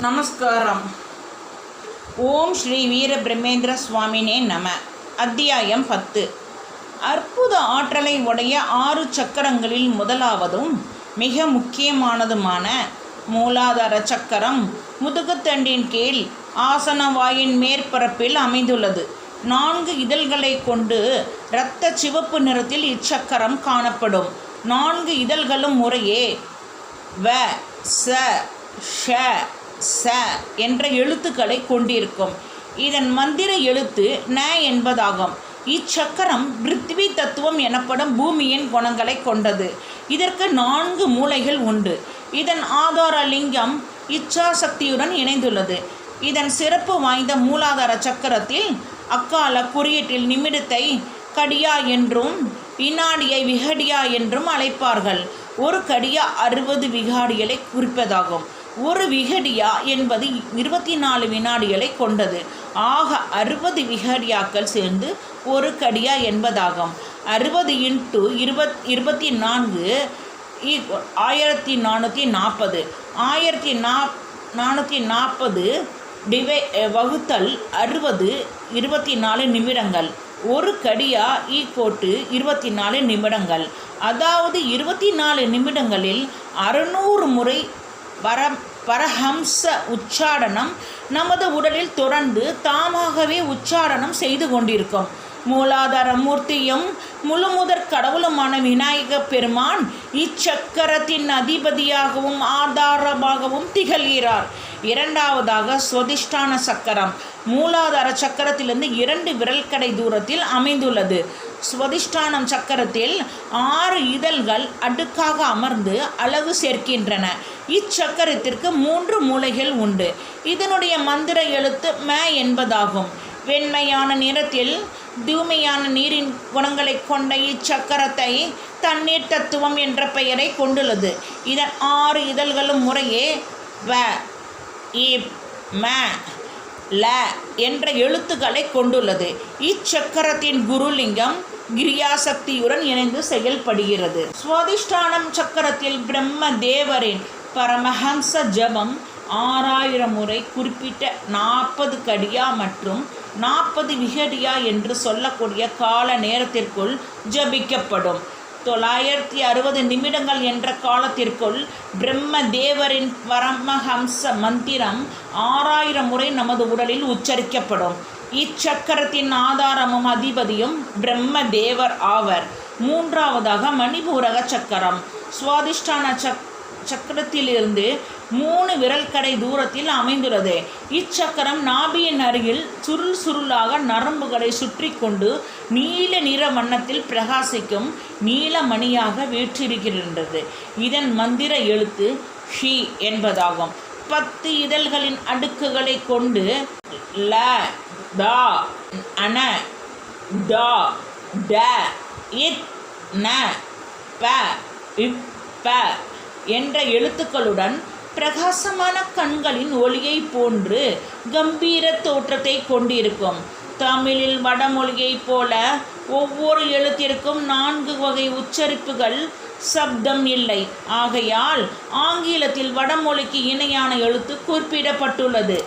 நமஸ்காரம். ஓம் ஸ்ரீ வீரபிரமேந்திர சுவாமினே நம. அத்தியாயம் பத்து. அற்புத ஆற்றலை உடைய ஆறு சக்கரங்களில் முதலாவதும் மிக முக்கியமானதுமான மூலாதார சக்கரம் முதுகுத்தண்டின் கீழ் ஆசனவாயின் மேற்பரப்பில் அமைந்துள்ளது. நான்கு இதழ்களை கொண்டு இரத்த சிவப்பு நிறத்தில் இச்சக்கரம் காணப்படும். நான்கு இதழ்களும் முறையே வ ச ஷ ச என்ற எழுத்துக்களை கொண்டிருக்கும். இதன் மந்திர எழுத்து ந என்பதாகும். இச்சக்கரம் பிருத்வி தத்துவம் எனப்படும் பூமியின் குணங்களை கொண்டது. இதற்கு நான்கு மூலைகள் உண்டு. இதன் ஆதார லிங்கம் இச்சாசக்தியுடன் இணைந்துள்ளது. இதன் சிறப்பு வாய்ந்த மூலாதார சக்கரத்தில் அக்கால குறியீட்டில் நிமிடத்தை கடியா என்றும் வினாடியை விகடியா என்றும் அழைப்பார்கள். ஒரு கடியா அறுபது விகாடிகளை குறிப்பதாகும். ஒரு விகடியா என்பது இருபத்தி நாலு வினாடிகளை கொண்டது. ஆக அறுபது விகடியாக்கள் சேர்ந்து ஒரு கடியா என்பதாகும். அறுபது இன்ட்டு இருபத் இருபத்தி நான்கு ஈ- ஆயிரத்தி நானூற்றி நாற்பது ஆயிரத்தி நா நானூற்றி நாற்பது டிவை வகுத்தல் அறுபது இருபத்தி நாலு நிமிடங்கள். ஒரு கடியா ஈ கோட்டு இருபத்தி நாலு நிமிடங்கள். அதாவது இருபத்தி நாலு நிமிடங்களில் அறுநூறு முறை பர பரஹம்ச உச்சாடனம் நமது உடலில் தொடர்ந்து தாமாகவே உச்சாடனம் செய்து கொண்டிருக்கும். மூலாதார மூர்த்தியும் முழுமுதற் கடவுளுமான விநாயக பெருமான் இச்சக்கரத்தின் அதிபதியாகவும் ஆதாரமாகவும் திகழ்கிறார். இரண்டாவதாக சுவதிஷ்டான சக்கரம். மூலாதார சக்கரத்திலிருந்து இரண்டு விரல்கடை தூரத்தில் அமைந்துள்ளது. சுவதிஷ்டானம் சக்கரத்தில் ஆறு இதழ்கள் அடுக்காக அமர்ந்து அழகு சேர்க்கின்றன. இச்சக்கரத்திற்கு மூன்று மூலைகள் உண்டு. இதனுடைய மந்திர எழுத்து ம என்பதாகும். வெண்மையான நிறத்தில் தூய்மையான நீரின் குணங்களை கொண்ட இச்சக்கரத்தை தண்ணீர் தத்துவம் என்ற பெயரை கொண்டுள்ளது. இதன் ஆறு இதழ்களும் முறையே வ இ ம ல என்ற எழுத்துக்களை கொண்டுள்ளது. இச்சக்கரத்தின் குருலிங்கம் கிரியாசக்தியுடன் இணைந்து செயல்படுகிறது. சுவாதிஷ்டானம் சக்கரத்தில் பிரம்ம தேவரின் பரமஹம்ச ஜபம் ஆறாயிரம் முறை குறிப்பிட்ட நாற்பது கடியா மற்றும் நாற்பது விகடியா என்று சொல்லக்கூடிய கால நேரத்திற்குள் ஜபிக்கப்படும். தொள்ளாயிரத்தி அறுபது நிமிடங்கள் என்ற காலத்திற்குள் பிரம்ம தேவரின் பரமஹம்ச மந்திரம் ஆறாயிரம் முறை நமது உடலில் உச்சரிக்கப்படும். இச்சக்கரத்தின் ஆதாரமும் அதிபதியும் பிரம்ம தேவர் ஆவர். மூன்றாவதாக மணிபூரக சக்கரம். சுவாதிஷ்டான சக் சக்கரத்திலிருந்து மூணு விரல் கடை தூரத்தில் அமைந்துள்ளது. இச்சக்கரம் நாபியின் அருகில் சுருள் சுருளாக நரம்புகளை சுற்றி கொண்டு நீல நிற வண்ணத்தில் பிரகாசிக்கும் நீலமணியாக வீற்றிருக்கின்றது. இதன் மந்திர எழுத்து ஷி என்பதாகும். பத்து இதழ்களின் அடுக்குகளை கொண்டு ல தா அன டா ட இத் ந ப இப் ப என்ற எழுத்துக்களுடன் பிரகாசமான கண்களின் ஒளியை போன்று கம்பீர தோற்றத்தை கொண்டிருக்கும். தமிழில் வடமொழியைப் போல ஒவ்வொரு எழுத்திற்கும் நான்கு வகை உச்சரிப்புகள் சப்தம் இல்லை. ஆகையால் ஆங்கிலத்தில் வடமொழிக்கு இணையான எழுத்து குறிப்பிடப்பட்டுள்ளது.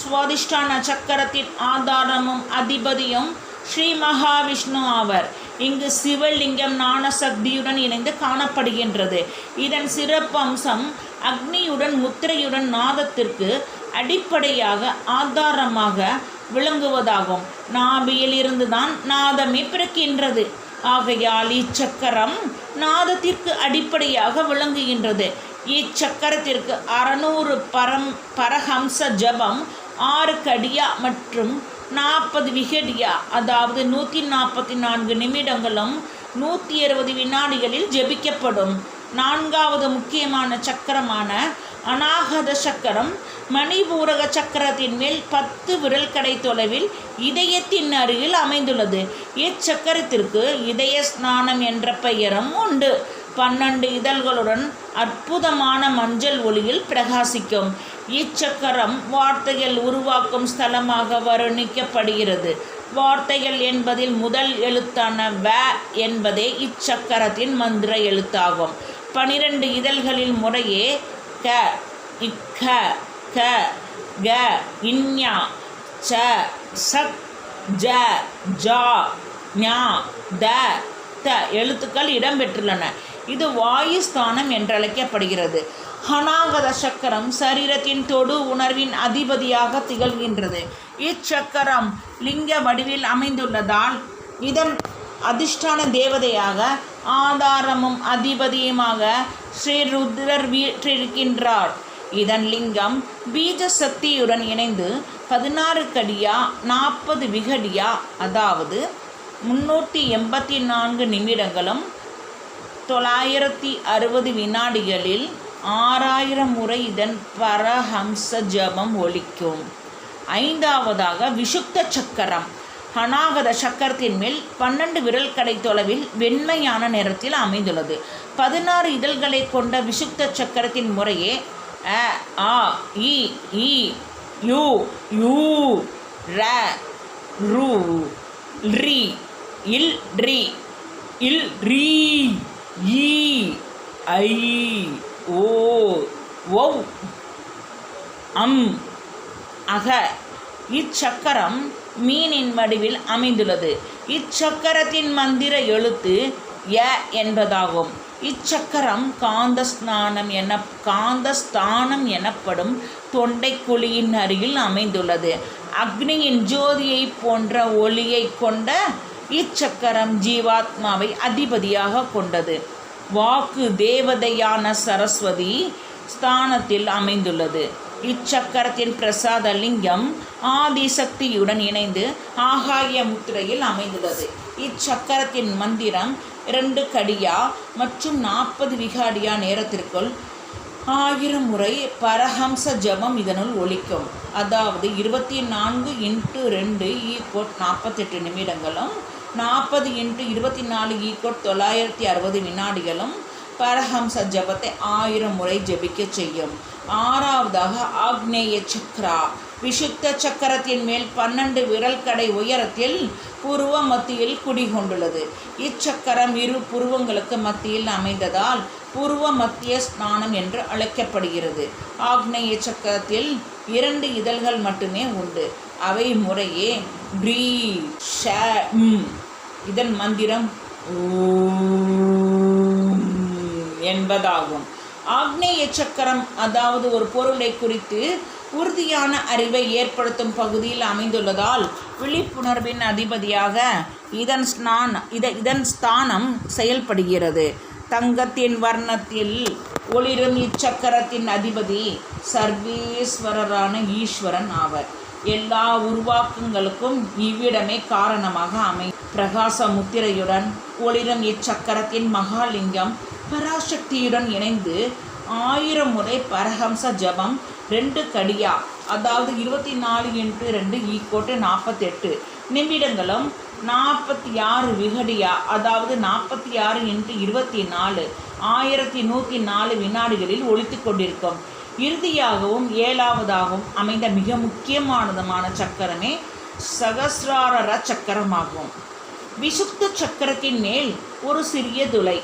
சுவாதிஷ்டான சக்கரத்தின் ஆதாரமும் அதிபதியும் ஸ்ரீ மகாவிஷ்ணு ஆவர். இங்கு சிவலிங்கம் ஞானசக்தியுடன் இணைந்து காணப்படுகின்றது. இதன் சிறப்பம்சம் அக்னியுடன் முத்திரையுடன் நாதத்திற்கு அடிப்படையாக ஆதாரமாக விளங்குவதாகும். நாபியில் இருந்துதான் நாதமே பிறக்கின்றது. ஆகையால் இச்சக்கரம் நாதத்திற்கு அடிப்படையாக விளங்குகின்றது. இச்சக்கரத்திற்கு அறநூறு பரம் பரஹம்ச ஜபம் ஆறு கடியா மற்றும் நாற்பது விகடியா அதாவது நூற்றி நாற்பத்தி நான்கு நிமிடங்களும் நூற்றி இருபது வினாடிகளில் ஜெபிக்கப்படும். நான்காவது முக்கியமான சக்கரமான அநாகத சக்கரம் மணிபூரக சக்கரத்தின் மேல் பத்து விரல் கடை தொலைவில் இதயத்தின் அருகில் அமைந்துள்ளது. இச்சக்கரத்திற்கு இதய ஸ்நானம் என்ற பெயரும் உண்டு. பன்னெண்டு இதழ்களுடன் அற்புதமான மஞ்சள் ஒளியில் பிரகாசிக்கும். இச்சக்கரம் வார்த்தைகள் உருவாக்கும் ஸ்தலமாக வர்ணிக்கப்படுகிறது. வார்த்தைகள் என்பதில் முதல் எழுத்தான வ என்பதே இச்சக்கரத்தின் மந்திர எழுத்தாகும். பனிரெண்டு இதழ்களில் முறையே க இக்க க க இன்யா ச சக் ஜ ஜா ஞா த த எழுத்துக்கள் இடம்பெற்றுள்ளன. இது வாயுஸ்தானம் என்றழைக்கப்படுகிறது. ஹனாகத சக்கரம் சரீரத்தின் தொடு உணர்வின் அதிபதியாக திகழ்கின்றது. இச்சக்கரம் லிங்க வடிவில் அமைந்துள்ளதால் இதன் அதிர்ஷ்டான தேவதையாக ஆதாரமும் அதிபதியுமாக ஸ்ரீ ருத்ரர் வீற்றிருக்கின்றார். இதன் லிங்கம் பீஜ சக்தியுடன் இணைந்து பதினாறு கடியா நாற்பது விகடியா அதாவது முன்னூற்றி எண்பத்தி நான்கு நிமிடங்களும் தொள்ளாயிரத்தி அறுபது வினாடிகளில் ஆறாயிரம் முறை இதன் பரஹம்ச ஜபம் ஒலிக்கும். ஐந்தாவதாக விஷுக்த சக்கரம். ஹனாகத சக்கரத்தின் மேல் பன்னெண்டு விரல் கடை தொலைவில் வெண்மையான நிறத்தில் அமைந்துள்ளது. பதினாறு இதழ்களை கொண்ட விஷுக்த சக்கரத்தின் முறையே அ ஆ இ இ யு யூ ர ரு ரி இல் ரி இல் ரீ ஈ ஐ ஓ ஒவ் அம் அக. இச்சக்கரம் மீனின் வடிவில் அமைந்துள்ளது. இச்சக்கரத்தின் மந்திர எழுத்து ய என்பதாகும். இச்சக்கரம் காந்த ஸ்நானம் என காந்தஸ்தானம் எனப்படும் தொண்டைக்குழியின் அருகில் அமைந்துள்ளது. அக்னியின் ஜோதியை போன்ற ஒளியை கொண்ட இச்சக்கரம் ஜீவாத்மாவை அதிபதியாக கொண்டது. வாக்கு தேவதையான சரஸ்வதி ஸ்தானத்தில் அமைந்துள்ளது. இச்சக்கரத்தின் பிரசாத லிங்கம் ஆதிசக்தியுடன் இணைந்து ஆகாய முத்திரையில் அமைந்துள்ளது. இச்சக்கரத்தின் மந்திரம் இரண்டு கடியா மற்றும் நாற்பது விகாடியா நேரத்திற்குள் ஆயிரம் முறை பரஹம்ச ஜபம் இதனுள் ஒலிக்கும். அதாவது இருபத்தி நான்கு இன்ட்டு ரெண்டு ஈகோட் நாற்பத்தெட்டு நிமிடங்களும் நாற்பது இன்ட்டு இருபத்தி நாலு ஈகோட் தொள்ளாயிரத்தி அறுபது வினாடிகளும் பரஹம்ச ஜபத்தை ஆயிரம் முறை ஜபிக்க செய்யும். ஆறாவதாக ஆக்னேய சக்ரா விஷுத்த சக்கரத்தின் மேல் பன்னெண்டு விரல் கடை உயரத்தில் புருவ மத்தியில் குடிகொண்டுள்ளது. இச்சக்கரம் இரு புருவங்களுக்கு மத்தியில் அமைந்ததால் புருவ மத்திய ஸ்நானம் என்று அழைக்கப்படுகிறது. ஆக்னேய சக்கரத்தில் இரண்டு இதழ்கள் மட்டுமே உண்டு. அவை முறையே ப்ரீ ஷ இதன் மந்திரம் என்பதாகும். ஆக்னேய சக்கரம் அதாவது ஒரு பொருளை குறித்து உறுதியான அறிவை ஏற்படுத்தும் பகுதியில் அமைந்துள்ளதால் விழிப்புணர்வின் அதிபதியாக இதன் ஸ்நான் இத இதன் ஸ்தானம் செயல்படுகிறது. தங்கத்தின் வர்ணத்தில் ஒளிரும் இச்சக்கரத்தின் அதிபதி சர்வேஸ்வரரான ஈஸ்வரன் ஆவர். எல்லா உருவாக்கங்களுக்கும் இவ்விடமே காரணமாக அமை பிரகாச முத்திரையுடன் ஒளிரும் இச்சக்கரத்தின் மகாலிங்கம் பராசக்தியுடன் இணைந்து ஆயிரம் முறை பரஹம்ச ஜபம் ரெண்டு கடியா அதாவது இருபத்தி நாலு இன்ட்டு ரெண்டு ஈக்கோட்டு நாற்பத்தெட்டு நிமிடங்களும் நாற்பத்தி ஆறு விகடியா அதாவது நாற்பத்தி ஆறு இன்ட்டு இருபத்தி நாலு ஆயிரத்தி நூற்றி நாலு வினாடிகளில் ஒழித்து கொண்டிருக்கும். இறுதியாகவும் ஏழாவதாகவும் அமைந்த மிக முக்கியமானதுமான சக்கரமே சகசிரார சக்கரமாகும். விசுத்த சக்கரத்தின் மேல் ஒரு சிறிய துளை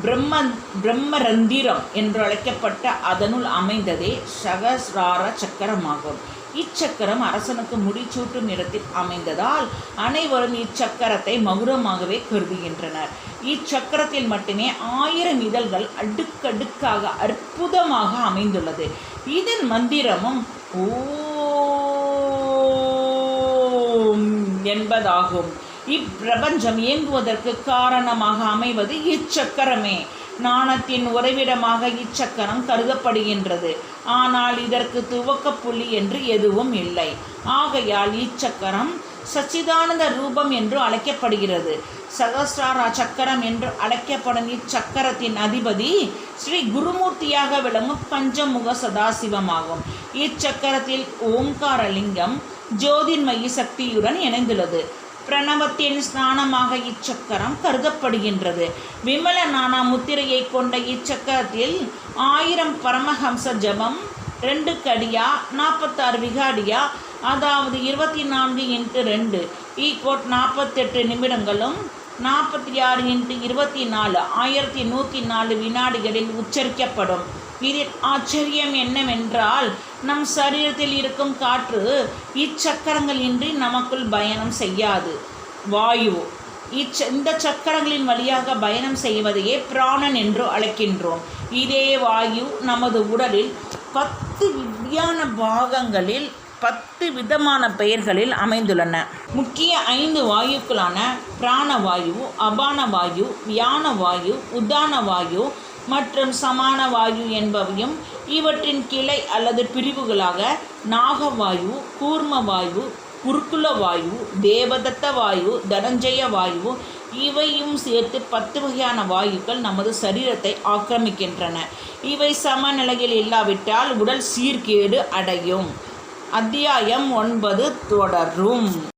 பிரம்ம பிரம்மரந்திரம் என்று அழைக்கப்பட்ட அதனுள் அமைந்ததே சகசிரார சக்கரமாகும். இச்சக்கரம் அரசனுக்கு முடிச்சூட்டும் இடத்தில் அமைந்ததால் அனைவரும் இச்சக்கரத்தை மகுரமாகவே கருதுகின்றனர். இச்சக்கரத்தில் மட்டுமே ஆயிரம் இதழ்கள் அடுக்கடுக்காக அற்புதமாக அமைந்துள்ளது. இதன் மந்திரமும் ஓம் என்பதாகும். இப்பிரபஞ்சம் இயங்குவதற்கு காரணமாக அமைவது இச்சக்கரமே. நாணத்தின் உறைவிடமாக இச்சக்கரம் கருதப்படுகின்றது. ஆனால் இதற்கு துவக்க புள்ளி என்று எதுவும் இல்லை. ஆகையால் இச்சக்கரம் சச்சிதானந்த ரூபம் என்று அழைக்கப்படுகிறது. சகஸ்ரார சக்கரம் என்று அழைக்கப்படும் இச்சக்கரத்தின் அதிபதி ஸ்ரீ குருமூர்த்தியாக விளங்கும் பஞ்சமுக சதாசிவமாகும். இச்சக்கரத்தில் ஓங்காரலிங்கம் ஜோதிர்மயி சக்தியுடன் இணைந்துள்ளது. பிரணவத்தின் ஸ்நானமாக இச்சக்கரம் கருதப்படுகின்றது. விமல நானா முத்திரையை கொண்ட இச்சக்கரத்தில் ஆயிரம் பரமஹம்ச ஜபம் ரெண்டு கடியா நாற்பத்தாறு விகாடியா அதாவது இருபத்தி நான்கு இன்ட்டு ரெண்டு ஈகோட் நாற்பத்தெட்டு நிமிடங்களும் நாற்பத்தி ஆறு இன்ட்டு இருபத்தி நாலு ஆயிரத்தி நூற்றி நாலு வினாடிகளில் உச்சரிக்கப்படும். இதில் ஆச்சரியம் என்னவென்றால் நம் சரீரத்தில் இருக்கும் காற்று இச்சக்கரங்கள் இன்றி நமக்குள் பயணம் செய்யாது. வாயு இச்ச இந்த சக்கரங்களின் வழியாக பயணம் செய்வதையே பிராணன் என்று அழைக்கின்றோம். இதே வாயு நமது உடலில் பத்து வித்தியான பாகங்களில் பத்து விதமான பெயர்களில் அமைந்துள்ளன. முக்கிய ஐந்து வாயுக்களான பிராண வாயு அபான வாயு வியான வாயு உதான வாயு மற்றும் சமான வாயு என்பவையும் இவற்றின் கிளை அல்லது பிரிவுகளாக நாகவாயு கூர்ம வாயு குருக்குல வாயு தேவதத்த வாயு தனஞ்சய வாயு இவையும் சேர்த்து பத்து வகையான வாயுக்கள் நமது சரீரத்தை ஆக்கிரமிக்கின்றன. இவை சமநிலையில் இல்லாவிட்டால் உடல் சீர்கேடு அடையும். அத்தியாயம் ஒன்பது தொடரும்.